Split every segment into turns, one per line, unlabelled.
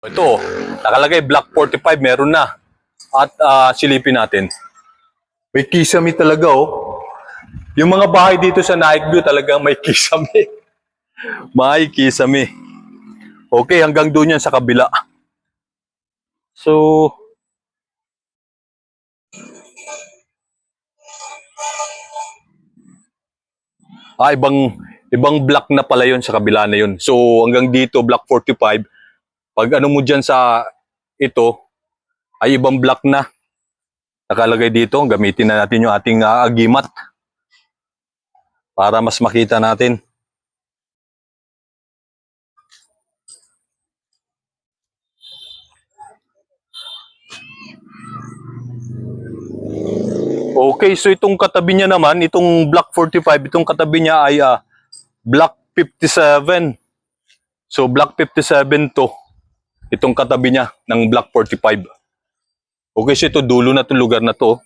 Ito, nakalagay Block 45, meron na. At ah, silipin natin. May kisame talaga oh. Yung mga bahay dito sa Naik View talagang may kisame. may kisame. Okay, hanggang doon yan sa kabila. So, ah, ibang, ibang block na pala yun sa kabila na yun. So, hanggang dito, block 45, pag ano mo dyan sa ito, ay ibang block na. Nakalagay dito, gamitin na natin yung ating ah, agimat para mas makita natin. Okay, so itong katabi niya naman, itong block 45, itong katabi niya ay ah, block 57. So block 57 to. Itong katabi niya ng block 45. Okay, so ito dulo na itong lugar na to.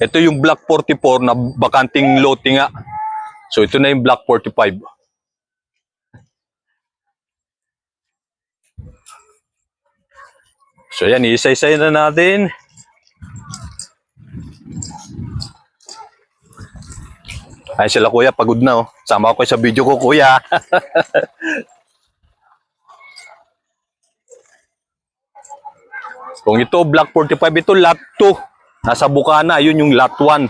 Ito yung block 44 na bakanting lote nga. So ito na yung block 45. So yan, isa-isay na natin. Ay sila kuya, pagod na oh. Sama ako sa video ko kuya. Kung ito, block 45, ito lot 2. Nasa Bukana, yun yung lot 1.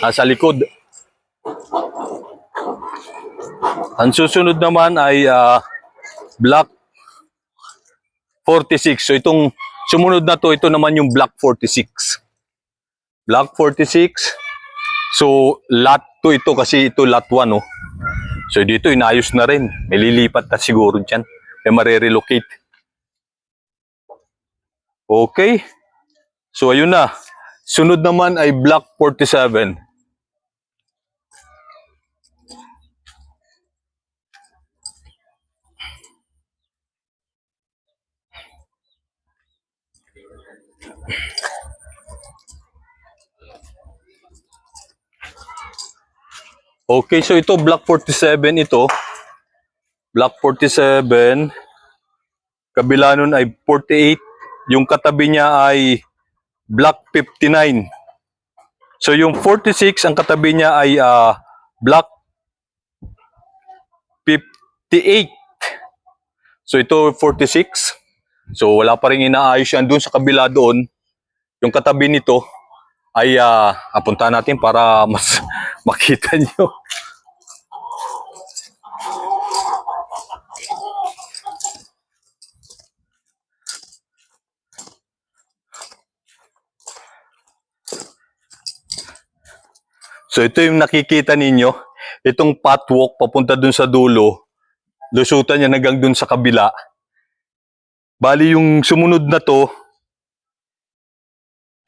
Nasa likod. Ang susunod naman ay ah, block 46. So itong sumunod na to, ito naman yung block 46. Block 46. So lot 2 ito kasi ito lot 1 oh. So dito inayos na rin. May lilipat na siguro dyan. May marirelocate. Okay. So ayun na. Sunod naman ay block 47. Okay, so ito block 47 ito. Block 47. Kabila nun ay 48. Yung katabi niya ay block 59. So yung 46 ang katabi niya ay ah, block 58. So ito 46. So wala pa rin inaayos yan doon sa kabila doon. Yung katabi nito ay ah, apunta natin para mas makita nyo. So ito yung nakikita ninyo, itong pathwalk papunta dun sa dulo, lusutan niya hanggang dun sa kabila. Bali yung sumunod na to,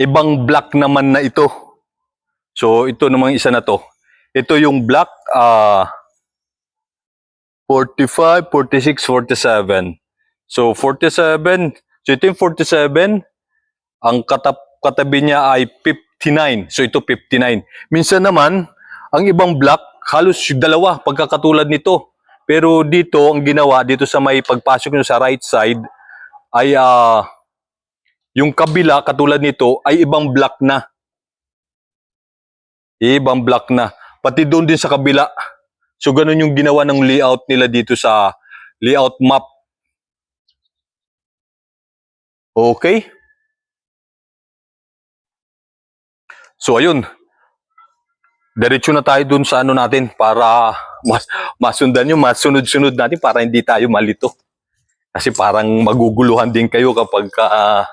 ibang block naman na ito. So ito namang isa na to. Ito yung block ah 45, 46, 47. So 47, so ito yung 47, ang katap, katabi niya ay 59. So ito 59. Minsan naman, ang ibang block, halos dalawa, pagkakatulad nito. Pero dito, ang ginawa, dito sa may pagpasok nyo sa right side, ay ah yung kabila, katulad nito, ay ibang block na. Ibang block na. Pati doon din sa kabila. So, ganun yung ginawa ng layout nila dito sa layout map. Okay? So, ayun. Diretso na tayo dun sa ano natin para mas, masundan yung masunod-sunod natin para hindi tayo malito. Kasi parang maguguluhan din kayo kapag ah,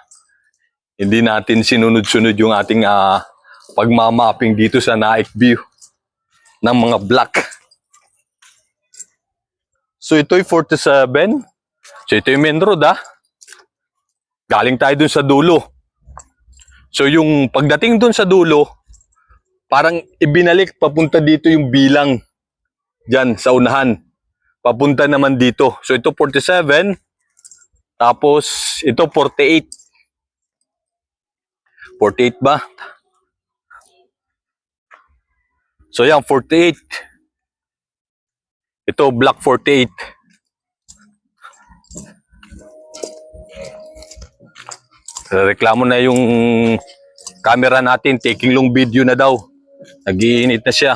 hindi natin sinunod-sunod yung ating ah, pagmamapping dito sa Naik View ng mga block. So ito'y 47. So ito yung main road ah. Galing tayo dun sa dulo. So yung pagdating dun sa dulo, parang ibinalik papunta dito yung bilang dyan sa unahan. Papunta naman dito. So ito 47. Tapos ito 48. 48 ba? So yan, 48. Ito, block 48. Reklamo na yung camera natin, taking long video na daw. Nagiinit na siya.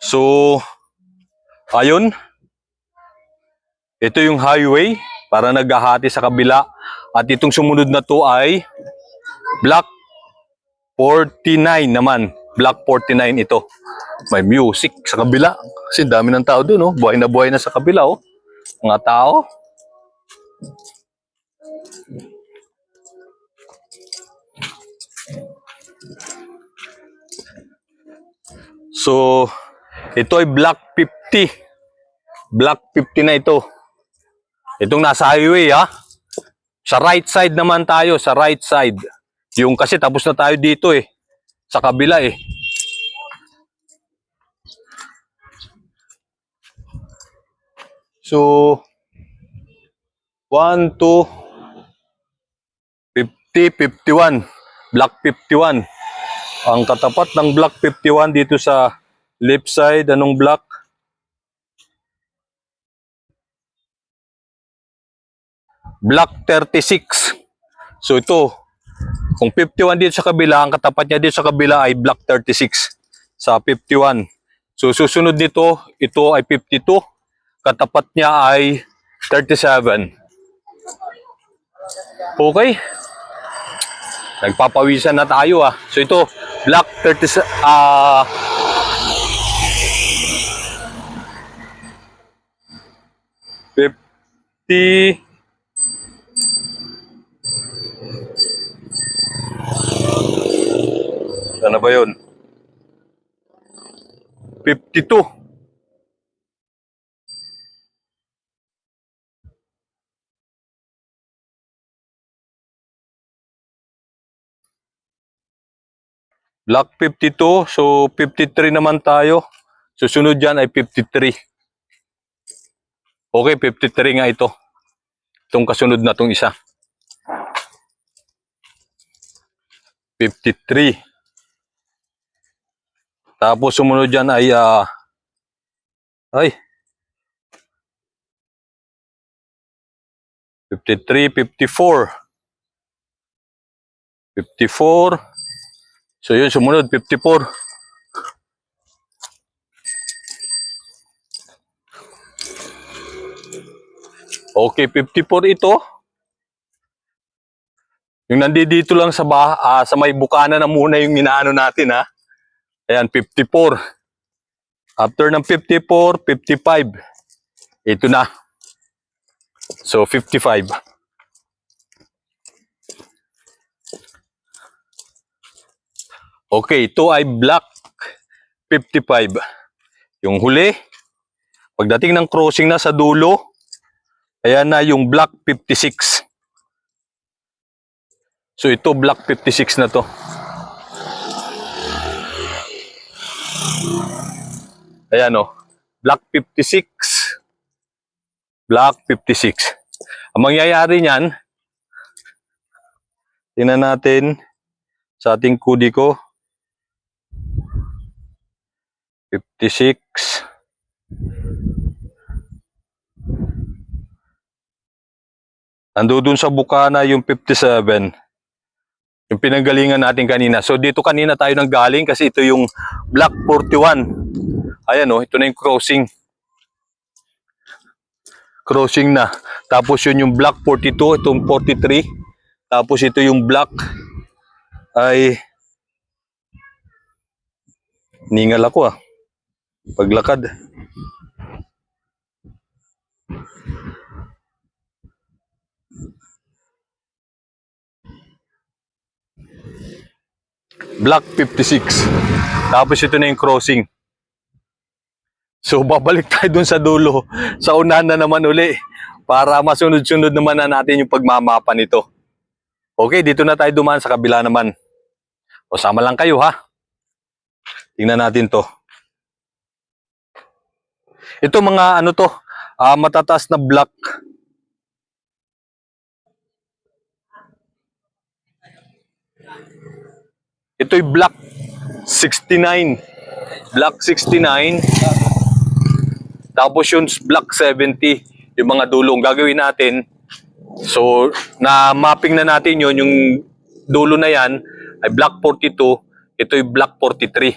So, ayun. Ito yung highway para naghahati sa kabila. At itong sumunod na to ay Block 49 naman. Block 49 ito. May music sa kabila. Kasi dami ng tao doon, oh. Buhay na buhay na sa kabila, oh. Mga tao. So, ito ay Block 50. Block 50 na ito. Itong nasa highway, ha? Sa right side naman tayo, sa right side. Yung kasi tapos na tayo dito eh. Sa kabila eh. So, 1, 2, 50, 51. Block 51. Ang katapat ng block 51 dito sa left side, anong block? Block 36. So ito, kung 51 dito sa kabila, ang katapat niya dito sa kabila ay block 36 sa 51. So susunod nito, ito ay 52. Katapat niya ay 37. Okay. Nagpapawisan na tayo ah. So ito, block 30 ah fifty Ano ba yun? 52. Block 52. So, 53 naman tayo. Susunod dyan ay 53. Okay, 53 nga ito. Itong kasunod na itong isa. 53. Tapos sumunod dyan ay ah, ay 53, 54. 54. So yun, sumunod, 54. Okay, 54 ito. Yung nandito lang sa bah ah, sa may bukana na muna yung inaano natin ha. Ayan, 54. After ng 54, 55. Ito na. So, 55. Okay, ito ay block 55. Yung huli, pagdating ng crossing na sa dulo, ayan na yung block 56. So ito block 56 na to. Ayan o. Block 56. Block 56. Ang mangyayari niyan, tingnan natin sa ating kudi ko. 56. Ando dun sa bukana yung 57. Yung pinanggalingan natin kanina. So dito kanina tayo nang galing kasi ito yung block 41. Ayan oh, ito na yung crossing. Crossing na. Tapos yun yung block 42, itong 43. Tapos ito yung block ay ningal ako ah. Paglakad. Block 56. Tapos ito na yung crossing. So babalik tayo dun sa dulo. Sa unahan na naman uli. Para masunod-sunod naman na natin yung pagmamapa nito. Okay, dito na tayo dumaan sa kabila naman. O sama lang kayo ha. Tingnan natin to. Ito mga ano to, uh, matataas na block. Ito'y block 69. Block 69. Tapos yung block 70, yung mga dulong gagawin natin. So, na mapping na natin yon yung dulo na yan ay block 42, ito'y block 43.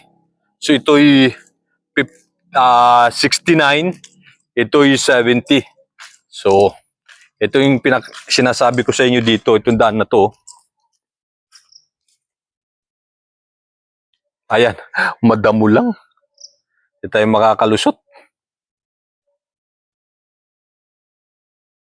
So ito'y 50 Ah, uh, 69, ito yung 70. So, ito yung pinak sinasabi ko sa inyo dito, itong daan na to. Ayan, madamo lang. Hindi tayo makakalusot.